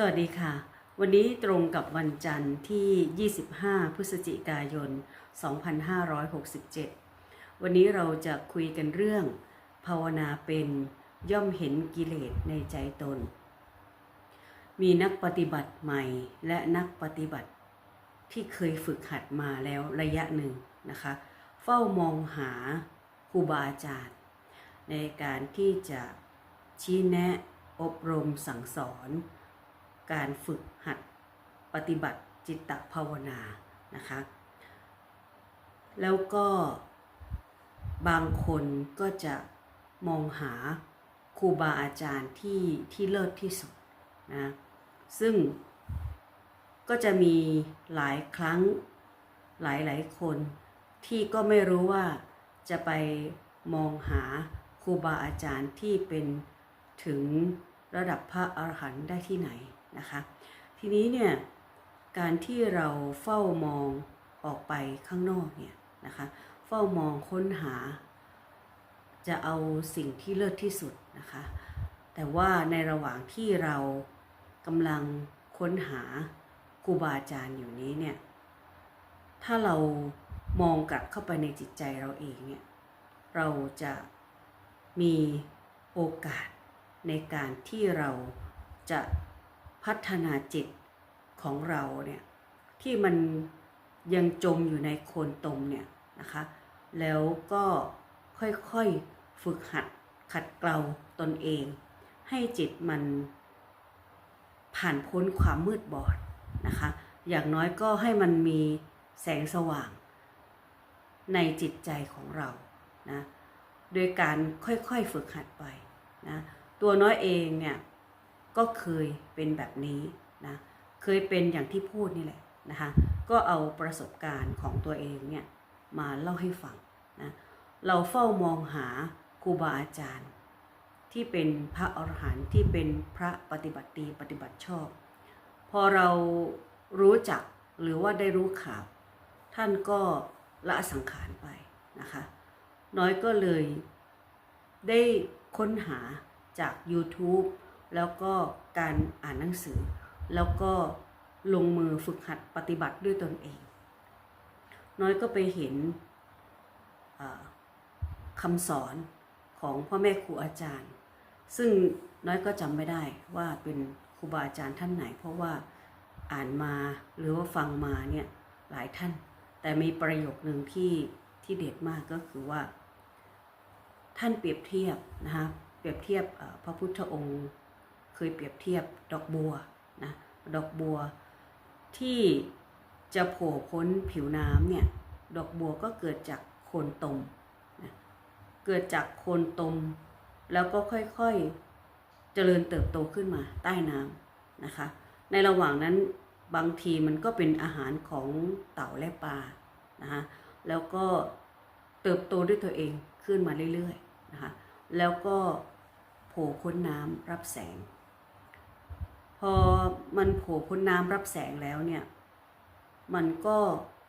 สวัสดีค่ะ วันนี้ตรงกับวันจันทร์ที่ 25 พฤศจิกายน 2567 วันนี้เราจะคุยกันเรื่อง ภาวนาเป็นย่อมเห็นกิเลสในใจตน มีนักปฏิบัติใหม่และนักปฏิบัติที่เคยฝึกหัดมาแล้วระยะหนึ่งนะคะ เฝ้ามองหาครูบาอาจารย์ ในการที่จะชี้แนะอบรมสั่งสอน การฝึกหัดปฏิบัติจิตตภาวนานะคะ แล้วก็บางคนก็จะมองหาครูบาอาจารย์ที่ที่เลิศที่สุดนะซึ่งก็จะมีหลายครั้งหลายหลายคนที่ก็ไม่รู้ว่าจะไปมองหาครูบาอาจารย์ที่เป็นถึงระดับพระอรหันต์ได้ที่ไหน นะคะ ทีนี้เนี่ยการที่เราเฝ้ามองออกไปข้างนอกเนี่ยนะคะเฝ้ามองค้นหา จะเอาสิ่งที่เลิศที่สุดนะคะ แต่ว่าในระหว่างที่เรากำลังค้นหาครูบาอาจารย์อยู่นี้เนี่ยถ้าเรามองกลับเข้าไปในจิตใจเราเองเนี่ยเราจะมีโอกาสในการที่เราจะ พัฒนาจิตของเราเนี่ยที่มันยังจมอยู่ในโคลนตมเนี่ยนะคะแล้วก็ค่อยๆฝึกหัดขัดเกลาตนเอง ให้จิตมันผ่านพ้นความมืดบอดนะคะอย่างน้อยก็ให้มันมีแสงสว่าง ในจิตใจของเรานะโดยการค่อยๆฝึกหัดไปนะตัวน้อยเองเนี่ย ก็เคยเป็นแบบนี้นะเคยเป็นอย่างที่พูดนี่แหละนะคะก็เอาประสบการณ์ของตัวเองเนี่ยมาเล่าให้ฟังนะเราเฝ้ามองหาครูบาอาจารย์ ที่เป็นพระอรหันต์ที่เป็นพระปฏิบัติดีปฏิบัติชอบ พอเรารู้จักหรือว่าได้รู้ข่าว ท่านก็ละสังขารไปนะคะ น้อยก็เลยได้ค้นหาจาก YouTube แล้วก็การอ่านหนังสือ แล้วก็ลงมือฝึกหัดปฏิบัติด้วยตนเอง น้อยก็ไปเห็นคำสอนของพ่อแม่ครูอาจารย์ ซึ่งน้อยก็จำไม่ได้ว่าเป็นครูบาอาจารย์ท่านไหน เพราะว่าอ่านมาหรือว่าฟังมาเนี่ยหลายท่าน แต่มีประโยคหนึ่งที่ที่เด็ดมากก็คือว่า ท่านเปรียบเทียบนะคะเปรียบเทียบพระพุทธองค์ เคยเปรียบเทียบดอกบัวนะดอกบัวที่จะโผล่พ้นผิวน้ำเนี่ยดอกบัวก็เกิดจากโคนตมนะเกิดจากโคนตม แล้วก็ค่อยๆเจริญเติบโตขึ้นมาใต้น้ำนะคะ ในระหว่างนั้นบางทีมันก็เป็นอาหารของเต่าและปลานะคะแล้วก็เติบโตด้วยตัวเองขึ้นมาเรื่อยๆนะคะแล้วก็โผล่พ้นน้ำรับแสง พอมันโผล่พ้นน้ำรับแสงแล้วเนี่ย มันก็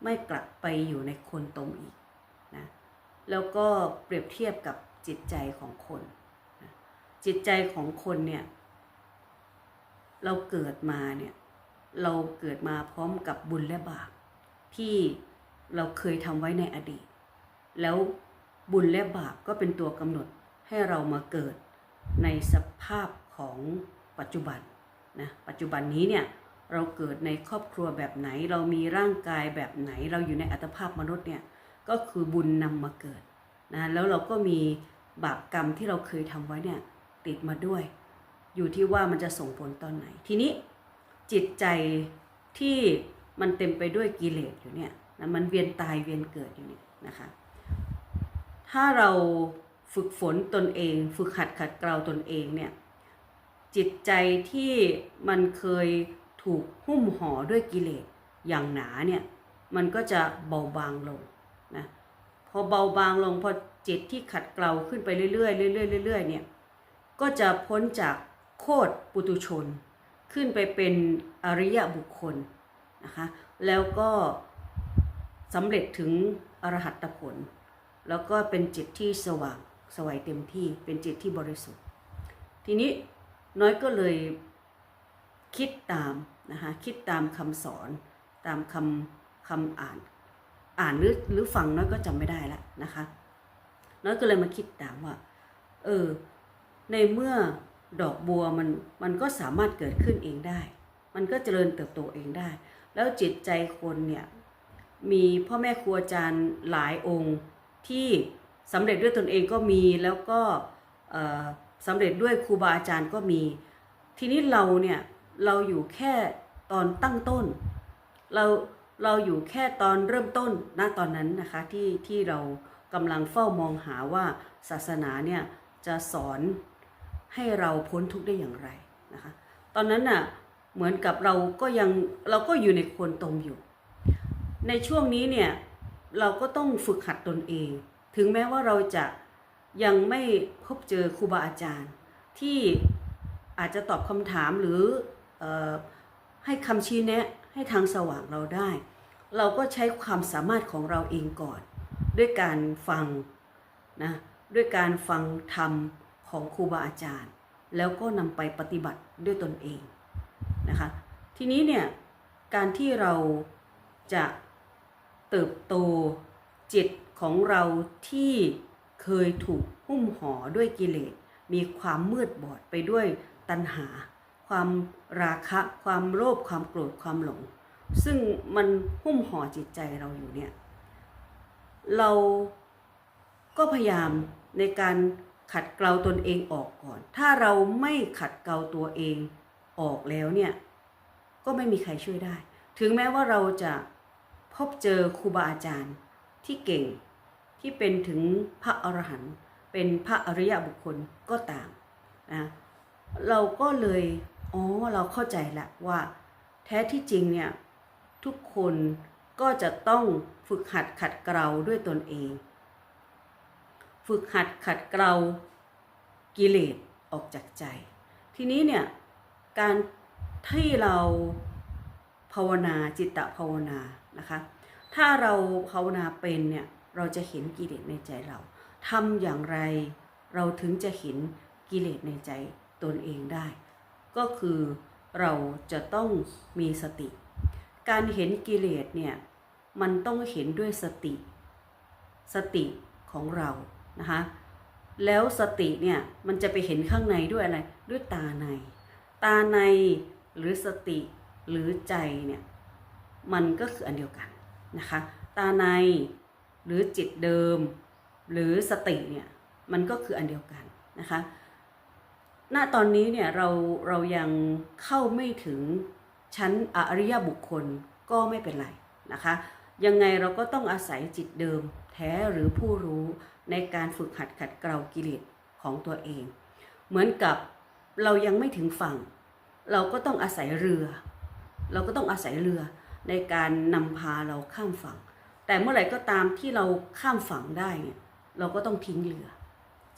ไม่กลับไปอยู่ในคนตมอีกนะ แล้วก็เปรียบเทียบกับจิตใจของคนนะจิตใจของคนเนี่ย เราเกิดมาเนี่ย เราเกิดมาพร้อมกับบุญและบาปที่เราเคยทำไว้ในอดีต แล้วบุญและบาปก็เป็นตัวกำหนดให้เรามาเกิดในสภาพของปัจจุบัน นะปัจจุบันนี้เนี่ยเราเกิดในครอบครัวแบบไหน เรามีร่างกายแบบไหน เราอยู่ในอัตภาพมนุษย์เนี่ยก็คือบุญนำมาเกิดนะแล้วเราก็มีบาปกรรมที่เราเคยทำไว้เนี่ยติดมาด้วย อยู่ที่ว่ามันจะส่งผลตอนไหน ทีนี้จิตใจที่มันเต็มไปด้วยกิเลสอยู่เนี่ยนะมันเวียนตายเวียนเกิดอยู่เนี่ยนะคะ ถ้าเราฝึกฝนตนเอง ฝึกหัดขัดเกลาตนเองเนี่ย จิตใจที่มันเคยถูกหุ้มห่อด้วยกิเลสอย่างหนาเนี่ยมันก็จะเบาบางลงนะพอเบาบางลงพอจิตที่ขัดเกลาขึ้นไปเรื่อยๆเรื่อยๆเรื่อยๆเนี่ยก็จะพ้นจากโคตรปุตุชน ขึ้นไปเป็นอริยบุคคลนะคะแล้วก็สำเร็จถึงอรหัตผล แล้วก็เป็นจิตที่สว่างสวัยเต็มที่เป็นจิตที่บริสุทธิ์ ทีนี้ น้อยก็เลยคิดตามนะคะคิดตามคำสอนตามคำคำอ่าน อ่านหรือหรือฟังน้อยก็จำไม่ได้ละนะคะน้อยก็เลยมาคิดตามว่า เออ ในเมื่อดอกบัวมันมันก็สามารถเกิดขึ้นเองได้ มันก็เจริญเติบโตเองได้ แล้วจิตใจคนเนี่ยมีพ่อแม่ครูอาจารย์หลายองค์ที่สำเร็จด้วยตนเองก็มีแล้วก็ สำเร็จด้วยครูบาอาจารย์ก็มี ทีนี้เราเนี่ยเราอยู่แค่ตอนตั้งต้น เราเราอยู่แค่ตอนเริ่มต้นณตอนนั้นนะคะที่ที่เรากำลังเฝ้ามองหาว่าศาสนาเนี่ยจะสอนให้เราพ้นทุกข์ได้อย่างไรนะคะตอนนั้นน่ะเหมือนกับเราก็ยังเราก็อยู่ในโคนตมอยู่ ในช่วงนี้เนี่ยเราก็ต้องฝึกหัดตนเอง ถึงแม้ว่าเราจะ ยังไม่พบเจอครูบาอาจารย์ ที่อาจจะตอบคำถามหรือออให้คำชี้แนะให้ทางสว่างเราได้ เราก็ใช้ความสามารถของเราเองก่อน ด้วยการฟังนะด้วยการฟังธรรมของครูบาอาจารย์ แล้วก็นำไปปฏิบัติด้วยตนเองนะคะทีนี้เนี่ยการที่เราจะเติบโตจิตของเราที่ เคยถูกหุ้มห่อด้วยกิเลส มีความมืดบอดไปด้วยตัณหา ความราคะ ความโลภ ความโกรธ ความหลง ซึ่งมันหุ้มห่อจิตใจเราอยู่เนี่ย เราก็พยายามในการขัดเกลาตนเองออกก่อน ถ้าเราไม่ขัดเกลาตัวเองออกแล้วเนี่ย ก็ไม่มีใครช่วยได้ ถึงแม้ว่าเราจะพบเจอครูบาอาจารย์ที่เก่ง ที่เป็นถึงพระอรหันต์เป็นพระอริยบุคคลก็ตามนะเราก็เลยอ๋อเราเข้าใจละว่า แท้ที่จริงเนี่ยทุกคนก็จะต้องฝึกหัดขัดเกลาด้วยตนเอง ฝึกหัดขัดเกลากิเลสออกจากใจ ทีนี้เนี่ยการที่เราภาวนาจิตตภาวนานะคะ ถ้าเราภาวนาเป็นเนี่ย เราจะเห็นกิเลสในใจเราทำอย่างไรเราถึงจะเห็นกิเลสในใจตนเองได้ ก็คือเราจะต้องมีสติ การเห็นกิเลสเนี่ยมันต้องเห็นด้วยสติ สติของเรานะคะแล้วสติเนี่ยมันจะไปเห็นข้างในด้วยอะไรด้วยตาใน ตาในหรือสติหรือใจเนี่ยมันก็คืออันเดียวกันนะคะ ตาใน รือจิตเดิม หรือสติเนี่ยมันก็คืออันเดียวกันนะคะ ณ ตอนนี้เนี่ยเราเรายังเข้าไม่ถึงชั้นอริยบุคคลก็ไม่เป็นไรนะคะ ยังไงเราก็ต้องอาศัยจิตเดิมแท้หรือผู้รู้ในการฝึกหัดขัดเกลากิเลสของตัวเอง เหมือนกับเรายังไม่ถึงฝั่ง เราก็ต้องอาศัยเรือ เราก็ต้องอาศัยเรือในการนำพาเราข้ามฝั่ง แต่เมื่อไหร่ก็ตามที่เราข้ามฝั่งได้เนี่ยเราก็ต้องทิ้งเรือ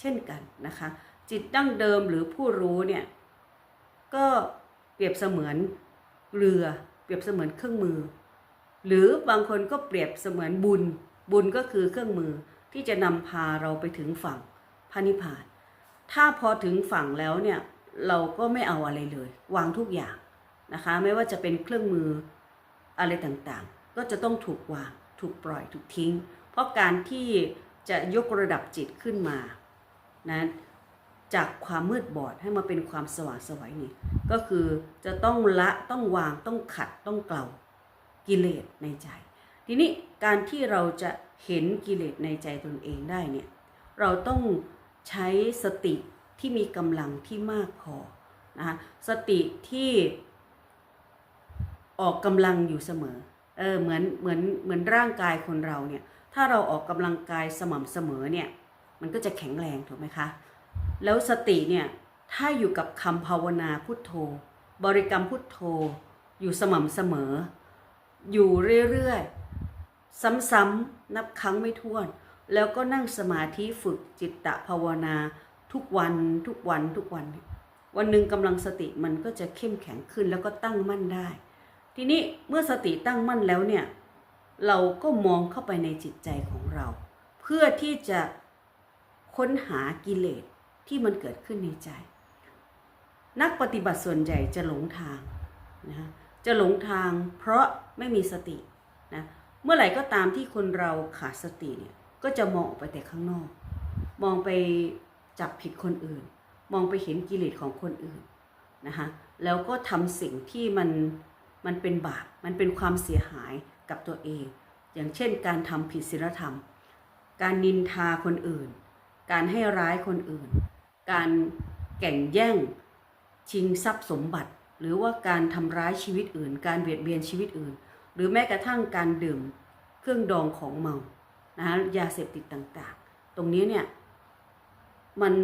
เช่นกันนะคะ จิตดั้งเดิมหรือผู้รู้เนี่ยก็เปรียบเสมือนเรือ เปรียบเสมือนเครื่องมือ หรือบางคนก็เปรียบเสมือนบุญ บุญก็คือเครื่องมือที่จะนำพาเราไปถึงฝั่งพระนิพพาน ถ้าพอถึงฝั่งแล้วเนี่ยเราก็ไม่เอาอะไรเลย วางทุกอย่างนะคะ ไม่ว่าจะเป็นเครื่องมืออะไรต่างๆ ก็จะต้องถูกวาง ถูกปล่อยถูกทิ้ง เพราะการที่จะยกระดับจิตขึ้นมานะจากความมืดบอดให้มาเป็นความสว่างไสวัยนี่ก็คือจะต้องละต้องวางต้องขัดต้องเกลากิเลสในใจ ทีนี้การที่เราจะเห็นกิเลสในใจตนเองได้เนี่ยเราต้องใช้สติที่มีกำลังที่มากพอนะคะสติที่ออกกำลังอยู่เสมอ เออเหมือนเหมือนเหมือนร่างกายคนเราเนี่ย ถ้าเราออกกำลังกายสม่ำเสมอเนี่ย มันก็จะแข็งแรงถูกไหมคะ แล้วสติเนี่ย ถ้าอยู่กับคำภาวนาพุทโธ บริกรรมพุทโธ อยู่สม่ำเสมอ อยู่เรื่อยๆ ซ้ำๆนับครั้งไม่ถ้วน แล้วก็นั่งสมาธิฝึกจิตตภาวนาทุกวันทุกวันทุกวัน วันหนึ่งกำลังสติมันก็จะเข้มแข็งขึ้นแล้วก็ตั้งมั่นได้ ทีนี้เมื่อสติตั้งมั่นแล้วเนี่ย เราก็มองเข้าไปในจิตใจของเรา เพื่อที่จะค้นหากิเลสที่มันเกิดขึ้นในใจ นักปฏิบัติส่วนใหญ่จะหลงทางนะจะหลงทางเพราะไม่มีสตินะเมื่อไหร่ก็ตามที่คนเราขาดสติเนี่ยก็จะมองออกไปแต่ข้างนอก มองไปจับผิดคนอื่น มองไปเห็นกิเลสของคนอื่นนะคะแล้วก็ทำสิ่งที่มัน มันเป็นบาป มันเป็นความเสียหายกับตัวเอง อย่างเช่น การทำผิดศีลธรรม การนินทาคนอื่น การให้ร้ายคนอื่น การแก่งแย่ง ชิงทรัพย์สมบัติ หรือว่าการทำร้ายชีวิตอื่น การเบียดเบียนชีวิตอื่น หรือแม้กระทั่งการดื่มเครื่องดองของเมา นะะยาเสพติดต่างๆ ตรงนี้เนี่ยมัน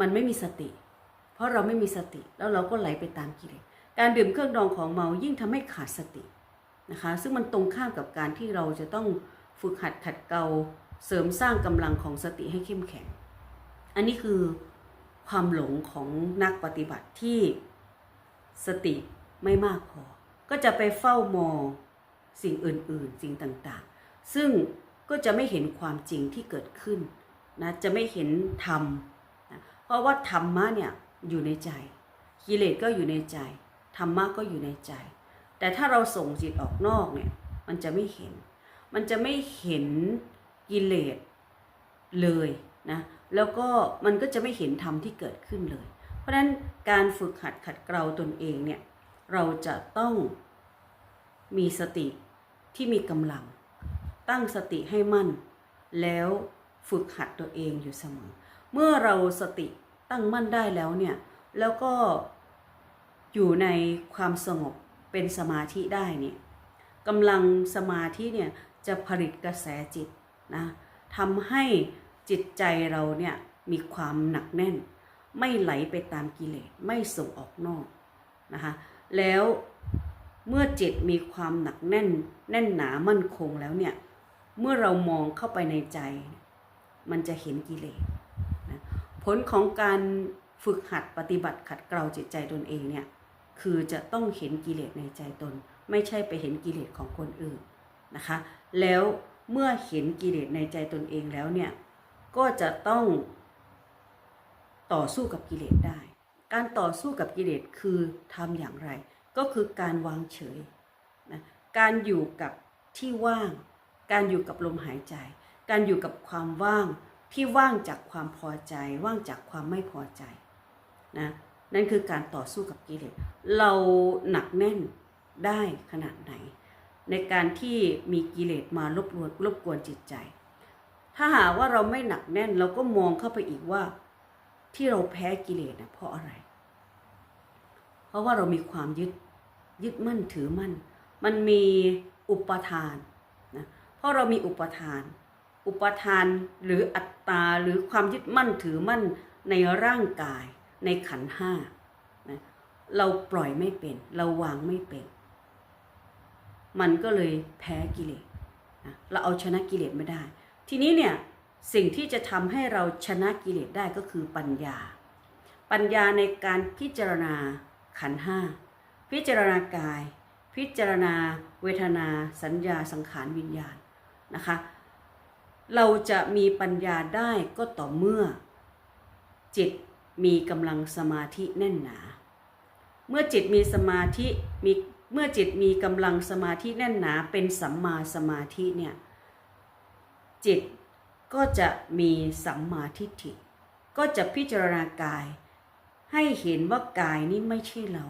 มันไม่มีสติ เพราะเราไม่มีสติแล้วเราก็ไหลไปตามกิเลส การดื่มเครื่องดองของเมายิ่งทำให้ขาดสตินะคะ ซึ่งมันตรงข้ามกับการที่เราจะต้องฝึกหัดขัดเกลาเสริมสร้างกำลังของสติให้เข้มแข็ง อันนี้คือความหลงของนักปฏิบัติที่สติไม่มากพอ ก็จะไปเฝ้ามองสิ่งอื่น ๆ สิ่งต่างๆ ซึ่งก็จะไม่เห็นความจริงที่เกิดขึ้นนะจะไม่เห็นธรรมนะเพราะว่าธรรมะเนี่ยอยู่ในใจกิเลสก็อยู่ในใจ ธรรมะก็อยู่ในใจ แต่ถ้าเราส่งจิตออกนอกเนี่ยมันจะไม่เห็น มันจะไม่เห็นกิเลสเลยนะแล้วก็มันก็จะไม่เห็นธรรมที่เกิดขึ้นเลย เพราะฉะนั้นการฝึกหัดขัดเกลาตนเองเนี่ยเราจะต้องมีสติที่มีกำลัง ตั้งสติให้มั่น แล้วฝึกหัดตัวเองอยู่เสมอ เมื่อเราสติตั้งมั่นได้แล้วเนี่ยแล้วก็ อยู่ในความสงบเป็นสมาธิได้เนี่ยกำลังสมาธิเนี่ยจะผลิตกระแสจิตนะทำให้จิตใจเราเนี่ยมีความหนักแน่น ไม่ไหลไปตามกิเลสไม่ส่งออกนอกนะคะแล้วเมื่อจิตมีความหนักแน่น แน่นหนามั่นคงแล้วเนี่ยเมื่อเรามองเข้าไปในใจ มันจะเห็นกิเลสนะผลของการฝึกหัดปฏิบัติขัดเกลาจิตใจตนเองเนี่ย คือจะต้องเห็นกิเลสในใจตน ไม่ใช่ไปเห็นกิเลสของคนอื่นนะคะ แล้วเมื่อเห็นกิเลสในใจตนเองแล้วเนี่ยก็จะต้องต่อสู้กับกิเลสได้ การต่อสู้กับกิเลสคือทำอย่างไร ก็คือการวางเฉยนะการอยู่กับที่ว่าง การอยู่กับลมหายใจ การอยู่กับความว่างที่ว่างจากความพอใจ ว่างจากความไม่พอใจนะ นั่นคือการต่อสู้กับกิเลสเราหนักแน่นได้ขนาดไหน ในการที่มีกิเลสมารบกวนรบกวนจิตใจ ถ้าหากว่าเราไม่หนักแน่นเราก็มองเข้าไปอีกว่า ที่เราแพ้กิเลสนะเพราะอะไร เพราะว่าเรามีความยึดยึดมั่นถือมั่น มันมีอุปทานนะเพราะเรามีอุปทาน อุปทานหรืออัตตาหรือความยึดมั่นถือมั่นในร่างกาย ในขันห้านะเราปล่อยไม่เป็น เราวางไม่เป็น มันก็เลยแพ้กิเลสนะเราเอาชนะกิเลสไม่ได้ ทีนี้เนี่ยสิ่งที่จะทำให้เราชนะกิเลสได้ก็คือปัญญา ปัญญาในการพิจารณาขันห้าพิจารณากาย พิจารณา เวทนา สัญญาสังขารวิญญาณนะคะเราจะมีปัญญาได้ก็ต่อเมื่อจิต มีกำลังสมาธิแน่นหนา เมื่อจิตมีสมาธิมีเมื่อจิตมีกำลังสมาธิแน่นหนาเป็นสัมมาสมาธิเนี่ยจิตก็จะมีสัมมาทิฏฐิ ก็จะพิจารณากาย ให้เห็นว่ากายนี้ไม่ใช่เรา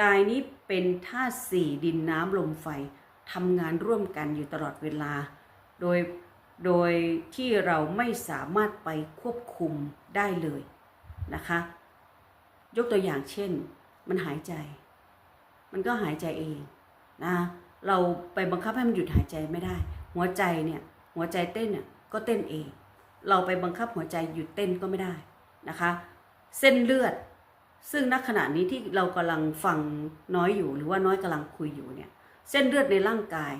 กายนี้เป็นธาตุสี่ดินน้ำลมไฟทำงานร่วมกันอยู่ตลอดเวลา โดยโดยที่เราไม่สามารถไปควบคุมได้เลย นะคะ ยกตัวอย่างเช่น มันหายใจ มันก็หายใจเองนะเราไปบังคับให้มันหยุดหายใจไม่ได้ หัวใจเนี่ยหัวใจเต้นเนี่ยก็เต้นเอง เราไปบังคับหัวใจหยุดเต้นก็ไม่ได้นะคะ เส้นเลือด ซึ่งณขณะนี้ที่เรากำลังฟังน้อยอยู่หรือว่าน้อยกำลังคุยอยู่เนี่ยเส้นเลือดในร่างกาย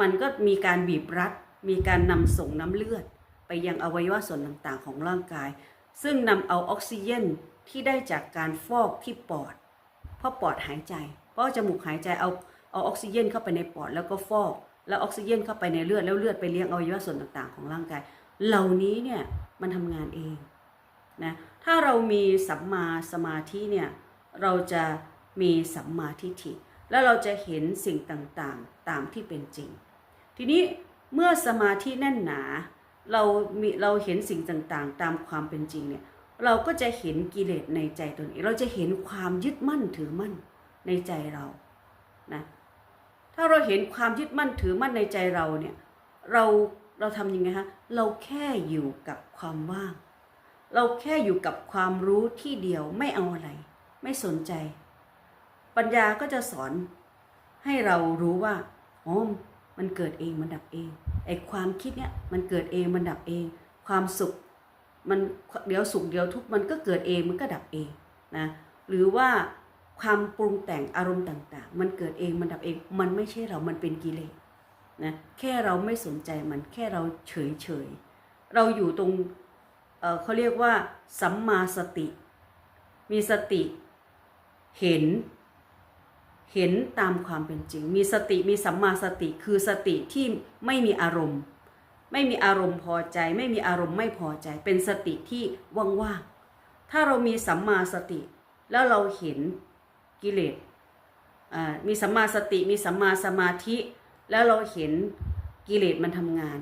มันก็มีการบีบรัด มีการนำส่งน้ำเลือด ไปยังอวัยวะส่วนต่างๆ ของร่างกาย ซึ่งนำเอาออกซิเจนที่ได้จากการฟอกที่ปอด เพราะปอดหายใจ เพราะจมูกหายใจเอาเอาออกซิเจนเข้าไปในปอดแล้วก็ฟอก แล้วออกซิเจนเข้าไปในเลือดแล้วเลือดไปเลี้ยงอวัยวะส่วนต่างๆ ของร่างกาย เหล่านี้เนี่ยมันทำงานเองนะถ้าเรามีสัมมาสมาธิเนี่ยเราจะมีสัมมาทิฏฐิแล้วเราจะเห็นสิ่งต่างๆตามที่เป็นจริง ทีนี้เมื่อสมาธิแน่นหนา เรามีเราเห็นสิ่งต่างๆ ตามความเป็นจริงเนี่ยเราก็จะเห็นกิเลสในใจตนเองเราจะเห็นความยึดมั่นถือมั่นในใจเรานะถ้าเราเห็นความยึดมั่นถือมั่นในใจเราเนี่ยเราเราทำยังไงฮะเราแค่อยู่กับความว่าง เราแค่อยู่กับความรู้ที่เดียวไม่เอาอะไร ไม่สนใจ ปัญญาก็จะสอนให้เรารู้ว่าอ๋อมันเกิดเองมันดับเอง ไอ้ความคิดเนี่ยมันเกิดเองมันดับเอง ความสุขมันเดี๋ยวสุขเดี๋ยวทุกข์มันก็เกิดเองมันก็ดับเองนะหรือว่าความปรุงแต่งอารมณ์ต่าง ๆ มันเกิดเองมันดับเอง มันไม่ใช่เรา มันเป็นกิเลสนะแค่เราไม่สนใจมันแค่เราเฉยเฉยๆเราอยู่ตรงเเขาเรียกว่าสัมมาสติ มีสติเห็น เห็นตามความเป็นจริง มีสติมีสัมมาสติคือสติที่ไม่มีอารมณ์ ไม่มีอารมณ์พอใจ ไม่มีอารมณ์ไม่พอใจ เป็นสติที่ว่างๆถ้าเรามีสัมมาสติ แล้วเราเห็นกิเลสมีสัมมาสติมีสัมมาสมาธิ แล้วเราเห็นกิเลสมันทำงาน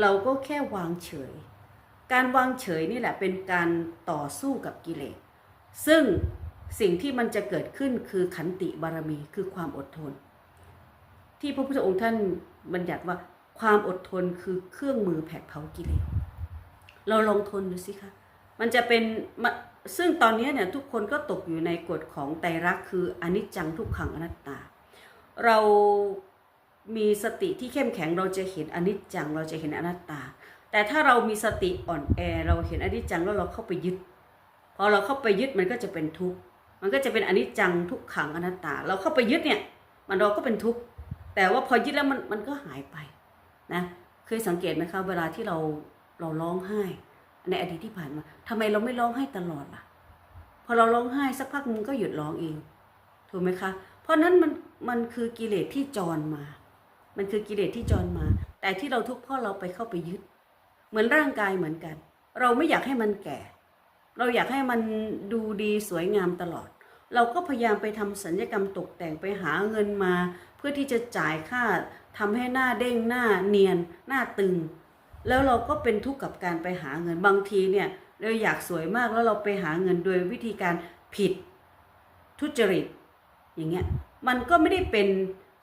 เราก็แค่วางเฉย การวางเฉยนี่แหละเป็นการต่อสู้กับกิเลสซึ่ง สิ่งที่มันจะเกิดขึ้นคือขันติบารมีคือความอดทน ที่พระพุทธองค์ท่านบัญญัติว่าความอดทนคือเครื่องมือแผดเผากิเลสเราลองทนดูสิคะมันจะเป็นซึ่งตอนนี้เนี่ยทุกคนก็ตกอยู่ในกฎของไตรลักษณ์คืออนิจจังทุกขังอนัตตา เรามีสติที่เข้มแข็งเราจะเห็นอนิจจังเราจะเห็นอนัตตา แต่ถ้าเรามีสติอ่อนแอเราเห็นอนิจจังแล้วเราเข้าไปยึดพอเราเข้าไปยึดมันก็จะเป็นทุกข์ มันก็จะเป็นอนิจจังทุกขังอนัตตา เราเข้าไปยึดเนี่ย มันเราก็เป็นทุกข์แต่ว่าพอยึดแล้วมันมันก็หายไปนะเคยสังเกตไหมคะเวลาที่เราเราร้องไห้ ในอดีตที่ผ่านมาทำไมเราไม่ร้องไห้ตลอดล่ะ พอเราร้องไห้สักพักมันก็หยุดร้องเองถูกไหมคะ เพราะนั้นมันมันคือกิเลสที่จรมา มันคือกิเลสที่จรมา แต่ที่เราทุกข์เพราะเราไปเข้าไปยึด เหมือนร่างกายเหมือนกัน เราไม่อยากให้มันแก่ เราอยากให้มันดูดีสวยงามตลอด เราก็พยายามไปทำสัญญกรรมตกแต่งไปหาเงินมา เพื่อที่จะจ่ายค่าทำให้หน้าเด้งหน้าเนียน หน้าตึง แล้วเราก็เป็นทุกข์กับการไปหาเงินบางทีเนี่ยเราอยากสวยมากแล้วเราไปหาเงินโดยวิธีการผิดทุจริต อย่างเงี้ยมันก็ไม่ได้เป็น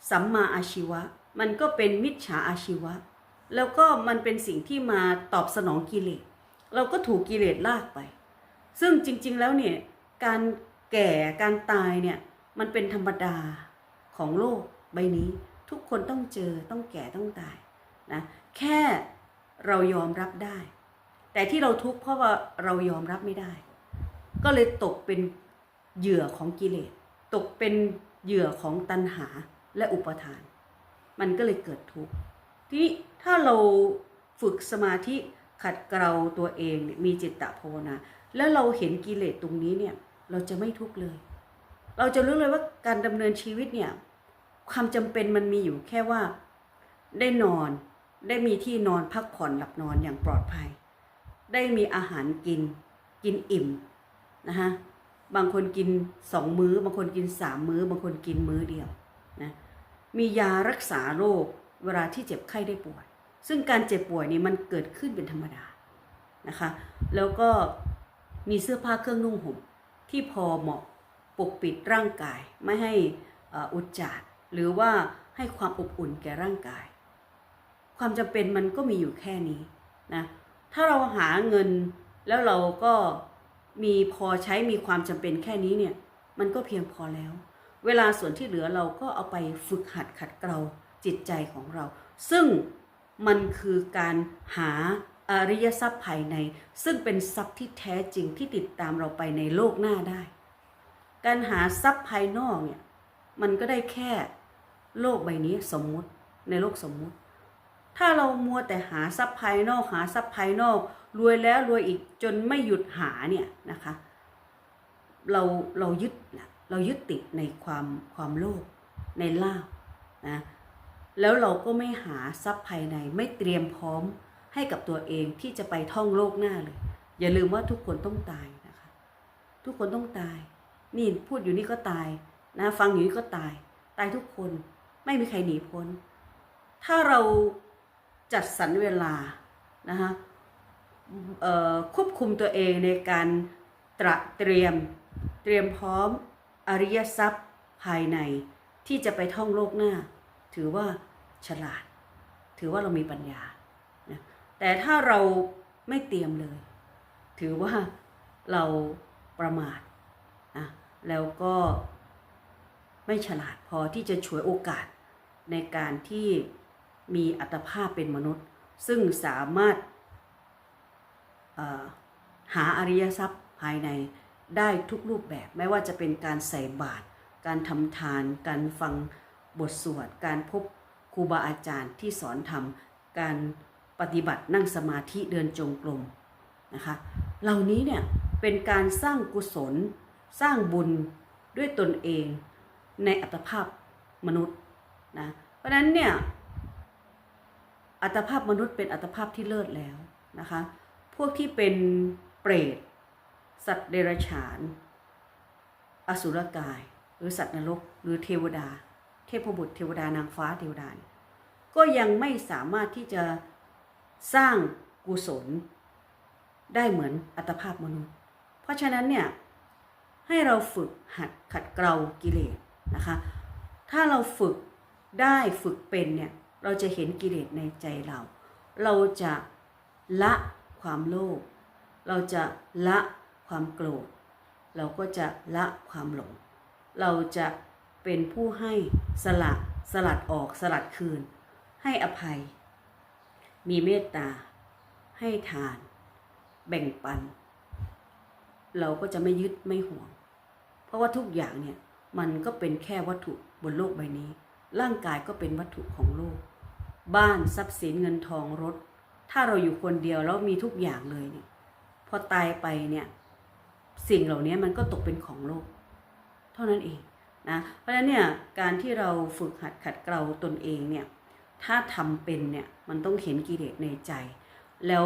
สัมมาอาชีวะ มันก็เป็นมิจฉาอาชีวะ แล้วก็มันเป็นสิ่งที่มาตอบสนองกิเลสเราก็ถูกกิเลสลากไป ซึ่งจริงๆแล้วเนี่ยการแก่การตายเนี่ยมันเป็นธรรมดาของโลกใบนี้ ทุกคนต้องเจอต้องแก่ต้องตายนะแค่เรายอมรับได้ แต่ที่เราทุกข์เพราะว่าเรายอมรับไม่ได้ ก็เลยตกเป็นเหยื่อของกิเลสตกเป็นเหยื่อของตัณหาและอุปทาน มันก็เลยเกิดทุกข์ทีนี้ถ้าเราฝึกสมาธิขัดเกลาตัวเองมีจิตตภาวนา แล้วเราเห็นกิเลสตรงนี้เนี่ย เราจะไม่ทุกข์เลย เราจะรู้เลยว่าการดำเนินชีวิตเนี่ย ความจำเป็นมันมีอยู่แค่ว่า ได้นอนได้มีที่นอนพักผ่อนหลับนอนอย่างปลอดภัย ได้มีอาหารกิน กินอิ่มนะคะบางคนกินสองมื้อบางคนกินสามมื้อบางคนกินมื้อเดียวนะมียารักษาโรคเวลาที่เจ็บไข้ได้ป่วย ซึ่งการเจ็บป่วยนี่มันเกิดขึ้นเป็นธรรมดานะคะ แล้วก็ มีเสื้อผ้าเครื่องนุ่งห่มที่พอเหมาะปกปิดร่างกายไม่ให้อุจจารหรือว่าให้ความอบอุ่นแก่ร่างกาย ความจำเป็นมันก็มีอยู่แค่นี้นะถ้าเราหาเงินแล้วเราก็มีพอใช้มีความจำเป็นแค่นี้เนี่ยมันก็เพียงพอแล้ว เวลาส่วนที่เหลือเราก็เอาไปฝึกหัดขัดเกลาจิตใจของเรา ซึ่งมันคือการหา อริยทรัพย์ภายใน ซึ่งเป็นทรัพย์ที่แท้จริงที่ติดตามเราไปในโลกหน้าได้ การหาทรัพย์ภายนอกเนี่ยมันก็ได้แค่โลกใบนี้สมมุติในโลกสมมุติ ถ้าเรามัวแต่หาทรัพย์ภายนอกหาทรัพย์ภายนอก รวยแล้วรวยอีกจนไม่หยุดหาเนี่ยนะคะเราเรายึดนะเรายึดติดในความความโลภในลาบนะแล้วเราก็ไม่หาทรัพย์ภายในไม่เตรียมพร้อม ให้กับตัวเองที่จะไปท่องโลกหน้าเลย อย่าลืมว่าทุกคนต้องตายนะคะ ทุกคนต้องตาย นี่พูดอยู่นี่ก็ตายนะฟังอยู่นี่ก็ตาย ตายทุกคนไม่มีใครหนีพ้น ถ้าเราจัดสรรเวลานะคะควบคุมตัวเองในการตระเตรียมเตรียมพร้อมอริยทรัพย์ภายในที่จะไปท่องโลกหน้า ถือว่าฉลาด ถือว่าเรามีปัญญา แต่ถ้าเราไม่เตรียมเลย ถือว่าเราประมาทนะแล้วก็ไม่ฉลาดพอที่จะฉวยโอกาสในการที่มีอัตภาพเป็นมนุษย์ ซึ่งสามารถหาอริยทรัพย์ภายในได้ทุกรูปแบบ ไม่ว่าจะเป็นการใส่บาตรการทำทาน การฟังบทสวด การพบครูบาอาจารย์ที่สอนธรรม การ ปฏิบัตินั่งสมาธิเดินจงกรมนะคะเหล่านี้เนี่ยเป็นการสร้างกุศล สร้างบุญด้วยตนเองในอัตภาพมนุษย์นะเพราะนั้นเนี่ยอัตภาพมนุษย์เป็นอัตภาพที่เลิศแล้วนะคะพวกที่เป็นเปรต สัตว์เดรัจฉาน อสุรกาย หรือสัตว์นรกหรือเทวดา เทพบุตรเทวดานางฟ้าเทวดานก็ยังไม่สามารถที่จะ สร้างกุศล ได้เหมือนอัตภาพมนุษย์ เพราะฉะนั้นเนี่ยให้เราฝึกหัดขัดเกลากิเลสนะคะ ถ้าเราฝึกได้ฝึกเป็นเนี่ยเราจะเห็นกิเลสในใจเรา เราจะละความโลภ เราจะละความโกรธ เราก็จะละความหลง เราจะเป็นผู้ให้สละสลัดออกสลัดคืน ให้อภัย มีเมตตา ให้ทาน แบ่งปัน เราก็จะไม่ยึดไม่ห่วง เพราะว่าทุกอย่างเนี่ยมันก็เป็นแค่วัตถุบนโลกใบนี้ ร่างกายก็เป็นวัตถุของโลก บ้านทรัพย์สินเงินทองรถ ถ้าเราอยู่คนเดียวแล้วมีทุกอย่างเลยเนี่ยพอตายไปเนี่ยสิ่งเหล่านี้มันก็ตกเป็นของโลก เท่านั้นเองนะเพราะฉะนั้นเนี่ยการที่เราฝึกหัดขัดเกลาตนเองเนี่ย ถ้าทำเป็นเนี่ยมันต้องเห็นกิเลสในใจ แล้ว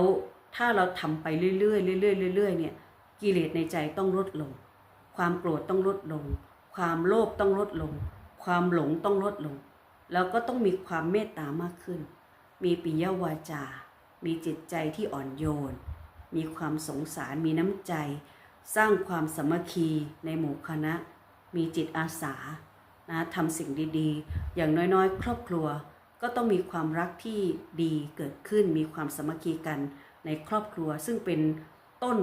ถ้าเราทำไปเรื่อยๆเรื่อยๆเรื่อยๆเนี่ยกิเลสในใจต้องลดลง ความโกรธต้องลดลง ความโลภต้องลดลง ความหลงต้องลดลง แล้วก็ต้องมีความเมตตามากขึ้น มีปิยวาจา มีจิตใจที่อ่อนโยน มีความสงสารมีน้ำใจ สร้างความสมัคคีในหมู่คณะ มีจิตอาสานะทำสิ่งดีๆ อย่างน้อยๆ ครอบครัว ก็ต้องมีความรักที่ดีเกิดขึ้น มีความสมัคคีกันในครอบครัว ซึ่งเป็นต้น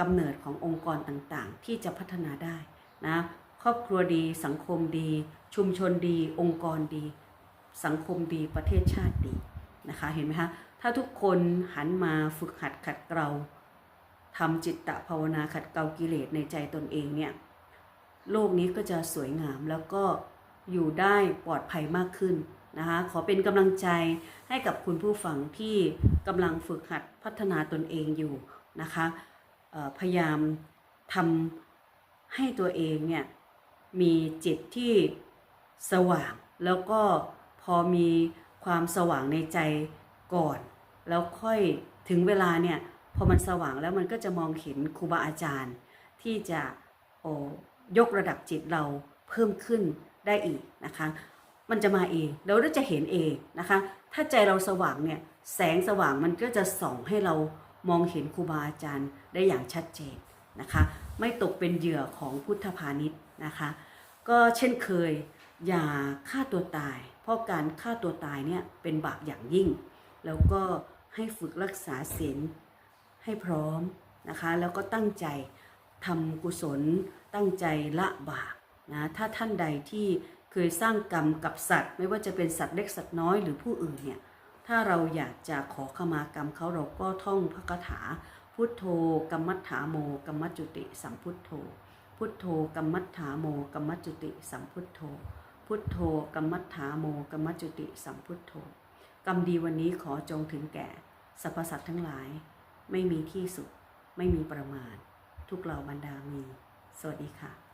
กำเนิดขององค์กรต่างๆ ที่จะพัฒนาได้นะครอบครัวดี สังคมดี ชุมชนดี องค์กรดี สังคมดีประเทศชาติดีนะคะเห็นไหมคะถ้าทุกคนหันมาฝึกหัดขัดเกลาทำจิตตภาวนาขัดเกลากิเลสในใจตนเองเนี่ยโลกนี้ก็จะสวยงามแล้วก็อยู่ได้ปลอดภัยมากขึ้น นะคะ ขอเป็นกำลังใจให้กับคุณผู้ฟังที่กำลังฝึกหัดพัฒนาตนเองอยู่นะคะพยายามทำให้ตัวเองเนี่ยมีจิตที่สว่าง แล้วก็พอมีความสว่างในใจก่อน แล้วค่อยถึงเวลาเนี่ยพอมันสว่างแล้วมันก็จะมองเห็นครูบาอาจารย์ ที่จะโอยกระดับจิตเราเพิ่มขึ้นได้อีกนะคะ มันจะมาเองเราจะเห็นเองนะคะ ถ้าใจเราสว่างเนี่ยแสงสว่างมันก็จะส่องให้เรามองเห็นครูบาอาจารย์ได้อย่างชัดเจนนะคะ ไม่ตกเป็นเหยื่อของพุทธพาณิชย์นะคะ ก็เช่นเคยอย่าฆ่าตัวตาย เพราะการฆ่าตัวตายเนี่ยเป็นบาปอย่างยิ่ง แล้วก็ให้ฝึกรักษาศีลให้พร้อมนะคะ แล้วก็ตั้งใจทำกุศลตั้งใจละบาปนะถ้าท่านใดที่ เคยสร้างกรรมกับสัตว์ ไม่ว่าจะเป็นสัตว์เล็กสัตว์น้อยหรือผู้อื่นเนี่ยถ้าเราอยากจะขอขมากรรมเขาเราก็ท่องพระคาถา พุทโธกัมมัฏฐาโมกัมมัจจุติสัมพุทโธ พุทโธกัมมัฏฐาโมกัมมัจจุติสัมพุทโธ พุทโธกัมมัฏฐาโมกัมมัจจุติสัมพุทโธกรรมดีวันนี้ขอจงถึงแก่สรรพสัตว์ทั้งหลาย ไม่มีที่สุด ไม่มีประมาณ ทุกเหล่าบรรดามี สวัสดีค่ะ